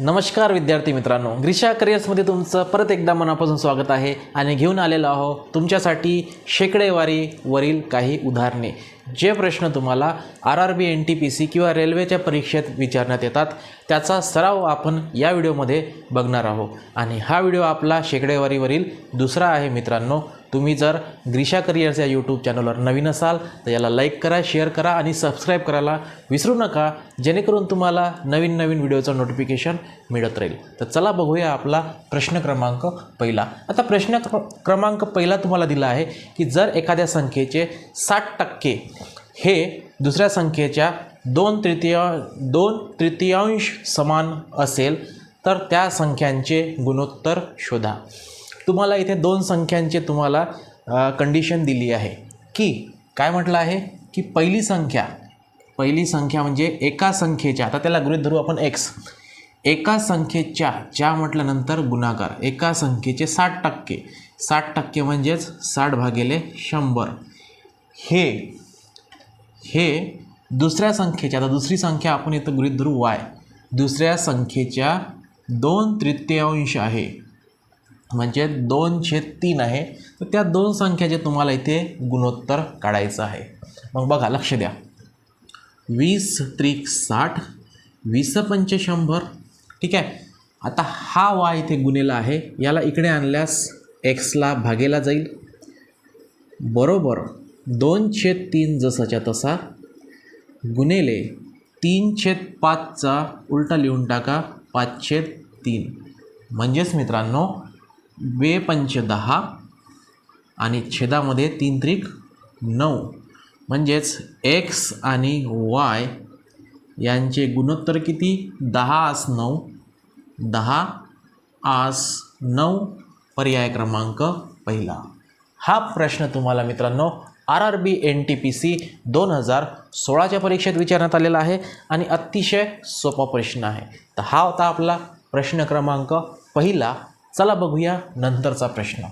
नमस्कार विद्यार्थी मित्रांनो. ग्रीषा करिअर्समध्ये तुमचं परत एकदा मनापासून स्वागत आहे. आणि घेऊन आलेलो आहो तुमच्यासाठी शेकडेवारीवरील काही उदाहरणे. जे प्रश्न तुम्हाला R R B N T P C किंवा रेल्वेच्या परीक्षेत विचारण्यात येतात त्याचा सराव आपण या व्हिडिओमध्ये बघणार आहोत. आणि हा व्हिडिओ आपला शेकडेवारीवरील दुसरा आहे मित्रांनो. तुम्ही जर ग्रीशा करिअर्स या यूट्यूब चॅनलवर नवीन असाल तर याला लाईक करा शेअर करा आणि सबस्क्राईब करायला विसरू नका जेणेकरून तुम्हाला नवीन नवीन व्हिडिओचं नोटिफिकेशन मिळत राहील. तर चला बघूया आपला प्रश्न क्रमांक पहिला. आता प्रश्न क्रमांक पहिला तुम्हाला दिला आहे की जर एखाद्या संख्येचे साठ टक्के हे दुसऱ्या संख्येच्या दोन तृतीय दोन तृतीयांश समान असेल तर त्या संख्यांचे गुणोत्तर शोधा. तुम्हाला इथे दोन संख्यांचे तुम्हाला कंडिशन दिली आहे. की काय म्हटलं आहे? की पहिली संख्या पहिली संख्या म्हणजे एका संख्येच्या आता त्याला गृहीत धरू आपण एक्स एका संख्येच्या च्या म्हटल्यानंतर गुणाकार एका संख्येचे साठ टक्के. साठ टक्के म्हणजेच साठ भागिले शंभर. हे हे दुसऱ्या संख्येच्या आता दुसरी संख्या आपण इथं गृहित धरू वाय. दुसऱ्या संख्येच्या दोन तृतीयांश आहे. म्हणजे दोनशे तीन आहे. तर त्या दोन संख्याचे तुम्हाला इथे गुणोत्तर काढायचं आहे. मग बघा लक्ष द्या. वीस त्रिक साठ वीस पंच शंभर. ठीक आहे? आता हा वाय इथे गुन्हेला आहे. याला इकडे आणल्यास एक्सला भागेला जाईल. बरोबर. दोन छेद तीन जसाच्या तसा. गुन्हेले तीन छेद पाचचा उलटा लिहून टाका पाच छेद तीन. म्हणजेच मित्रांनो बेपंच दहा आणि छेदामध्ये तीन त्रिक नऊ. म्हणजेच एक्स आणि वाय यांचे गुणोत्तर किती? दहा आस नऊ दहा आस नऊ पर्याय क्रमांक पहिला. हा प्रश्न तुम्हाला मित्रांनो R R B N T P C दोन हजार सोळाच्या परीक्षेत विचारण्यात आलेला आहे आणि अतिशय सोपा प्रश्न आहे. तर हा होता आपला प्रश्न क्रमांक पहिला. चला बघूया नंतरचा प्रश्न.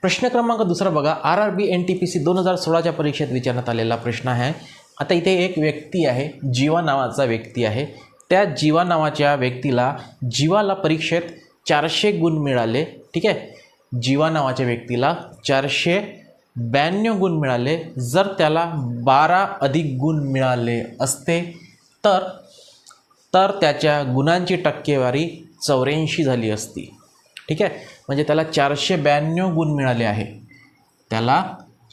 प्रश्न क्रमांक दुसरा बघा. R R B N T P C दोन हजार सोळाच्या परीक्षेत विचारण्यात आलेला प्रश्न आहे. आता इथे एक व्यक्ती आहे जीवा नावाचा व्यक्ती आहे. त्या जीवा नावाच्या व्यक्तीला जीवाला परीक्षेत चारशे गुण मिळाले. ठीक आहे? जीवा नावाच्या व्यक्तीला चारशे ब्याण्णव गुण मिळाले. जर त्याला बारा अधिक गुण मिळाले असते तर तर त्याच्या गुणांची टक्केवारी चौऱ्याऐंशी झाली असती. ठीक आहे? म्हणजे त्याला चारशे ब्याण्णव गुण मिळाले आहे. त्याला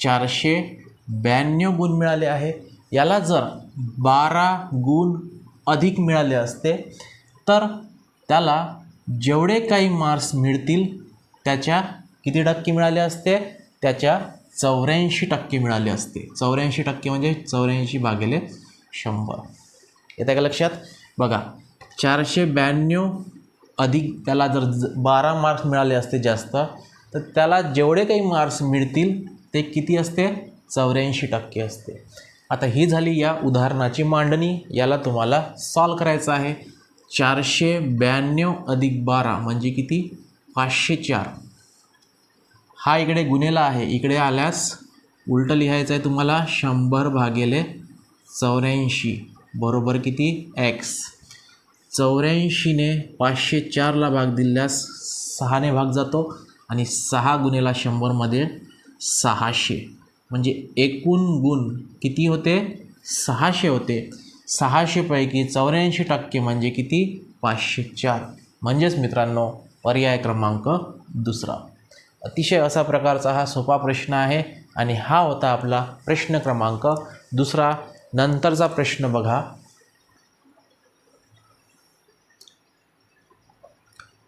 चारशे ब्याण्णव गुण मिळाले आहे. याला जर बारा गुण अधिक मिळाले असते तर त्याला जेवढे काही मार्क्स मिळतील त्याच्या किती टक्के मिळाले असते? त्याच्या चौऱ्याऐंशी टक्के मिळाले असते. चौऱ्याऐंशी टक्के म्हणजे चौऱ्याऐंशी भागिले शंभर. येत्या का लक्षात? बघा चारशे ब्याण्णव अधिक त्याला जर बारा मार्क्स मिळाले असते जास्त तर त्याला जेवढे काही मार्क्स मिळतील ते किती असते? चौऱ्याऐंशी टक्के असते. आता ही झाली या उदाहरणाची मांडणी. याला तुम्हाला सॉल्व करायचं आहे. चारशे ब्याण्णव अधिक बारा म्हणजे किती? पाचशे चार. हा इकडे गुन्हेला आहे. इकडे आल्यास उलटं लिहायचं आहे तुम्हाला शंभर भागेले चौऱ्याऐंशी. बरोबर किती? एक्स चौऱ्याऐंशीने पाचशे चारला भाग दिल्यास सहाने भाग जातो आणि सहा गुन्हेला शंभरमध्ये सहाशे. म्हणजे एकूण गुण किती होते? सहाशे होते. सहाशेपैकी चौऱ्याऐंशी टक्के म्हणजे किती? पाचशे चार. म्हणजेच मित्रांनो पर्याय क्रमांक दुसरा. अतिशय असा प्रकारचा हा सोपा प्रश्न आहे आणि हा होता आपला प्रश्न क्रमांक. दुसरा नंतरचा प्रश्न बघा.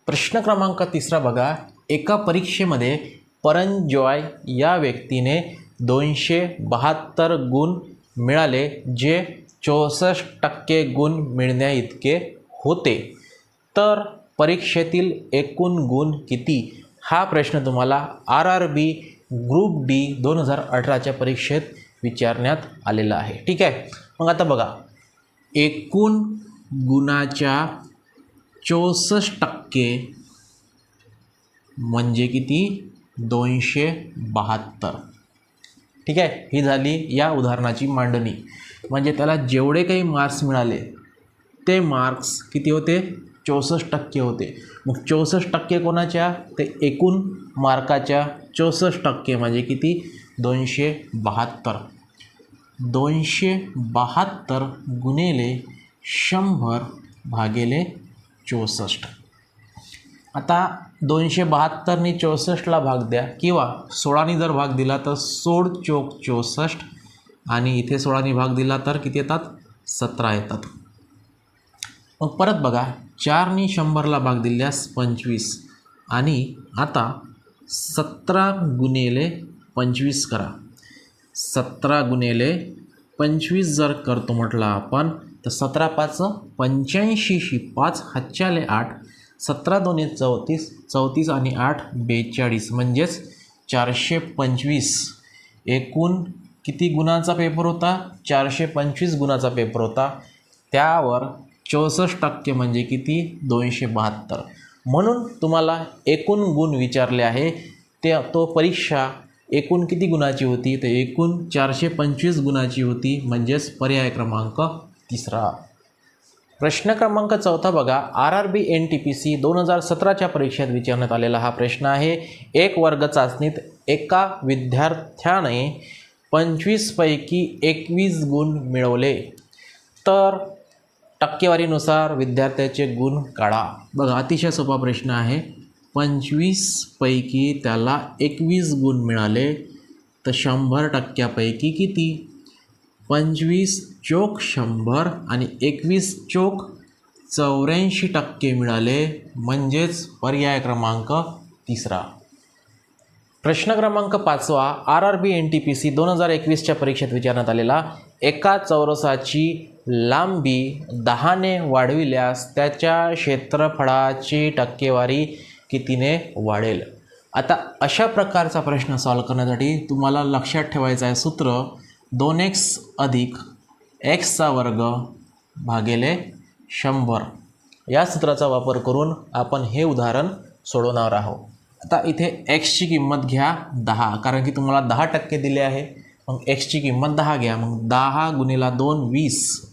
प्रश्न क्रमांक तिसरा बघा. एका परीक्षेमध्ये परंजॉय या व्यक्तीने दोनशे बहात्तर गुण मिळाले जे चौसष्ट टक्के गुण मिळण्या इतके होते. तर परीक्षेतील एकूण गुण किती? हा प्रश्न तुम्हाला R R B group D दोन हजार अठराच्या परीक्षेत विचारण्यात आलेला आहे. ठीक आहे? मग आता बघा. एकूण गुणाच्या चौसष्ट टक्के म्हणजे किती? दोनशे बहात्तर. ठीक आहे? ही झाली या उदाहरणाची मांडणी. म्हणजे त्याला जेवढे काही मार्क्स मिळाले ते मार्क्स किती होते? चौसष्ट टक्के होते. मग चौसष्ट टक्के कोणाच्या? ते एकूण मार्काच्या चौसष्ट टक्के म्हणजे किती? दोनशे बहात्तर. दोनशे बहात्तर गुणिले शंभर भागेले चौसष्ट. आता दोनशे बहात्तरनी चौसष्टला भाग द्या किंवा सोळानी जर भाग दिला तर सोळ चोक चौसष्ट आणि इथे सोळानी भाग दिला तर किती येतात? सतरा येतात. मग परत बघा चारनी शंभरला भाग दिल्यास पंचवीस. आणि आता सतरा गुणेले पंचवीस करा. सतरा गुणेले पंचवीस जर करतो म्हटलं आपण तर सतरा पाच पंच्याऐंशीशी पाच हातच्याले आठ. सतरा दोन्ही चौतीस चौतीस आणि आठ बेचाळीस. म्हणजेच चारशे पंचवीस. एकूण किती गुणाचा पेपर होता? चारशे पंचवीस गुणाचा पेपर होता. त्यावर चौसष्ट टक्के म्हणजे किती? दोनशे बहात्तर. म्हणून तुम्हाला एकूण गुण विचारले आहे. ते तो परीक्षा एकूण किती गुणाची होती? तर एकूण चारशे पंचवीस गुणाची होती म्हणजेच पर्याय क्रमांक तिसरा. प्रश्न क्रमांक चौथा बघा. R R B N T P C दोन हजार सतराच्या परीक्षेत विचारण्यात आलेला हा प्रश्न आहे. एक वर्ग चाचणीत एका विद्यार्थ्याने पंचवीसपैकी एकवीस गुण मिळवले. तर टक्केवारीनुसार विद्यार्थ्याचे गुण काढा. बघा अतिशय सोपा प्रश्न आहे. पंचवीसपैकी त्याला एकवीस गुण मिळाले तर शंभर टक्क्यापैकी किती? पंचवीस चोक शंभर आणि एकवीस चोक चौऱ्याऐंशी टक्के मिळाले म्हणजेच पर्याय क्रमांक तिसरा. प्रश्न क्रमांक पाचवा R R B N T P C दोन हजार एकवीसच्या परीक्षेत विचारण्यात आलेला एका चौरसाची लांबी दहाने वाढविल्यास त्याच्या क्षेत्रफळाची टक्केवारी कितीने वाढेल? आता अशा प्रकारचा प्रश्न सॉल्व करण्यासाठी तुम्हाला लक्षात ठेवायचं आहे सूत्र दोन एक्स अधिक एक्सचा वर्ग भागेले शंभर. या सूत्राचा वापर करून आपण हे उदाहरण सोडवणार आहोत. आता इथे एक्सची किंमत घ्या दहा कारण की तुम्हाला दहा टक्के दिले आहे. मग एक्सची किंमत दहा घ्या. मग दहा गुणिला दोन वीस.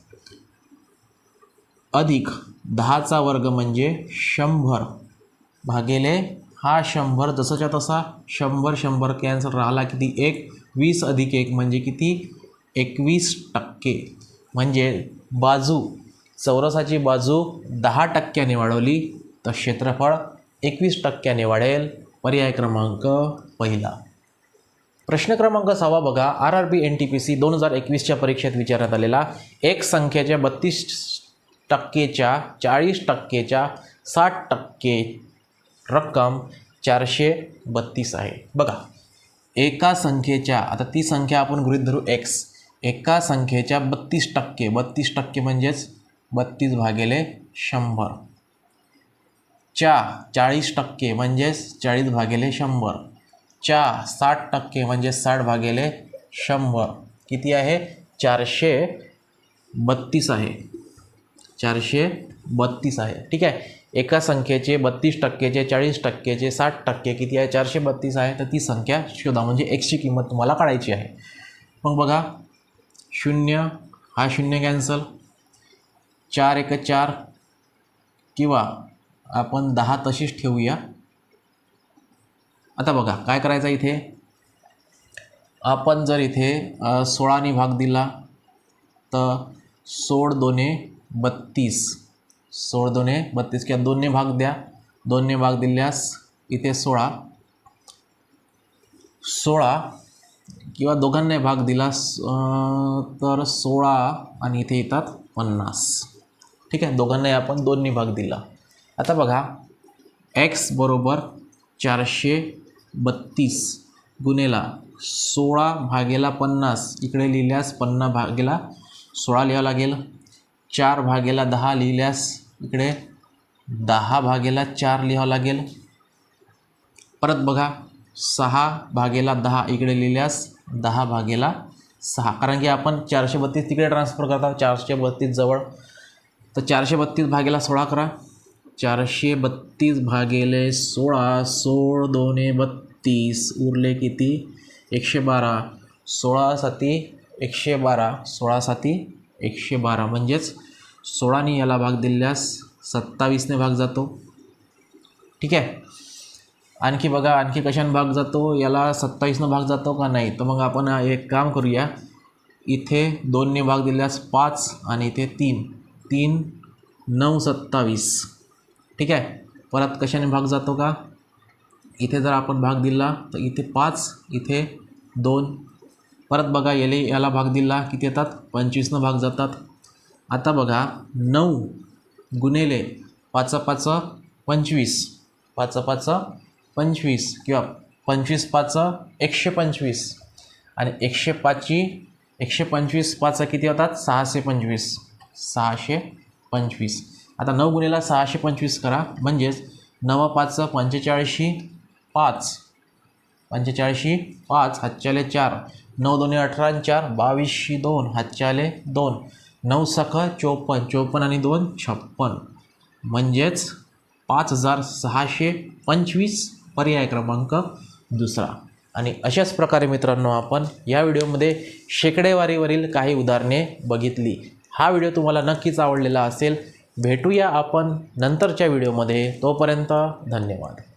अधिक दहाचा वर्ग म्हणजे शंभर. भागेले हा शंभर जसाच्या तसा शंभर शंभर कॅन्सल राहिला किती एक? वीस अधिक एक म्हणजे किती? एकवीस टक्के. म्हणजे बाजू चौरसाची बाजू दहा टक्क्याने वाढवली तर क्षेत्रफळ एकवीस टक्क्याने वाढेल. पर्याय क्रमांक पहिला. प्रश्न क्रमांक सहावा बघा. R R B N T P C दोन हजार एकवीसच्या परीक्षेत विचारण्यात आलेला एक संख्येच्या बत्तीस टक्केच्या चाळीस टक्केच्या साठ टक्के रक्कम चारशे बत्तीस आहे. बघा. एका संख्येच्या आता ती संख्या आपण गृहित धरू एक्स एका संख्येच्या बत्तीस टक्के बत्तीस टक्के म्हणजेच बत्तीस भागिले शंभर. च्या चाळीस टक्के म्हणजेच चाळीस भागिले शंभर. च्या साठ टक्के म्हणजे साठ भागिले शंभर. किती आहे? चारशे बत्तीस आहे. चारशे बत्तीस आहे. ठीक आहे? एका संख्येचे बत्तीस टक्केचे चाळीस टक्केचे साठ टक्के किती आहे? चारशे बत्तीस आहे. तर ती संख्या शोधा. म्हणजे एक्सची किंमत तुम्हाला काढायची आहे. मग बघा. शून्य हा शून्य कॅन्सल चार एक चार किंवा आपण दहा तशीच ठेवूया. आता बघा काय करायचं इथे? आपण जर इथे सोळाने भाग दिला तर सोळ दोने बत्तीस. सोळ दोने बत्तीस किंवा दोनने भाग द्या. दोनने भाग दिल्यास इथे सोळा. सोळा किंवा दोघांना भाग दिला तर सोळा आणि इथे येतात पन्नास. ठीक आहे? दोघांनाही आपण दोन्ही भाग दिला. आता बघा एक्स बरोबर चारशे बत्तीस गुन्हेला सोळा भागेला पन्नास. इकडे लिहिल्यास पन्ना भागेला सोळा लिहावं लागेल. चार भागेला दहा लिहिल्यास इकडे दहा भागेला चार लिहावं लागेल. परत बघा सहा भागेला दहा. इकडे लिहिल्यास दहा भागेला सहा. कारण की आपण चारशे बत्तीस तिकडे ट्रान्सफर करता चारशे बत्तीस जवळ. तर चारशे बत्तीस भागेला सोळा करा. चारशे बत्तीस भागेले सोळा सोळ दोने बत्तीस उरले किती? एकशे बारा सोळा साती एकशे बारा सोळा साती एकशे बारा म्हणजेच सोळाने याला भाग दिल्यास सत्तावीसने भाग जातो. ठीक आहे? आणखी बघा आणखी कशाने भाग जातो? याला सत्तावीसनं भाग जातो का नाही? तर मग आपण एक काम करूया. इथे दोनने भाग दिल्यास पाच आणि इथे तीन. तीन नऊ सत्तावीस. ठीक आहे? परत कशाने भाग जातो का? इथे जर आपण भाग दिला तर इथे पाच इथे दोन. परत बघा याले याला भाग दिला किती येतात? पंचवीसनं भाग जातात. आता बघा नऊ गुणेले पाच पाच पंचवीस. पाच पाच पंचवीस किंवा पंचवीस पाच एकशे पंचवीस. आणि एकशे पाचची एकशे पंचवीस पाच किती होतात? सहाशे पंचवीस. सहाशे पंचवीस. आता नऊ गुणेला सहाशे पंचवीस करा. म्हणजेच नव पाच पंचेचाळीसशी पाच. पंचेचाळीसशी पाच हातच्याले चार. नऊ दोन्ही अठरा चार बावीसशी दोन हातच्याले दोन. नऊ सख चोपन्न चोपन्न आणि दोन छप्पन म्हणजेच पाच हजार सहाशे पंचवीस पर्याय क्रमांक दुसरा. आणि अशाच प्रकारे मित्रांनो आपण या व्हिडिओमध्ये शेकडेवारीवरील काही उदाहरणे बघितली. हा व्हिडिओ तुम्हाला नक्कीच आवडलेला असेल भेटूया आपण नंतरच्या व्हिडिओमध्ये. तोपर्यंत धन्यवाद.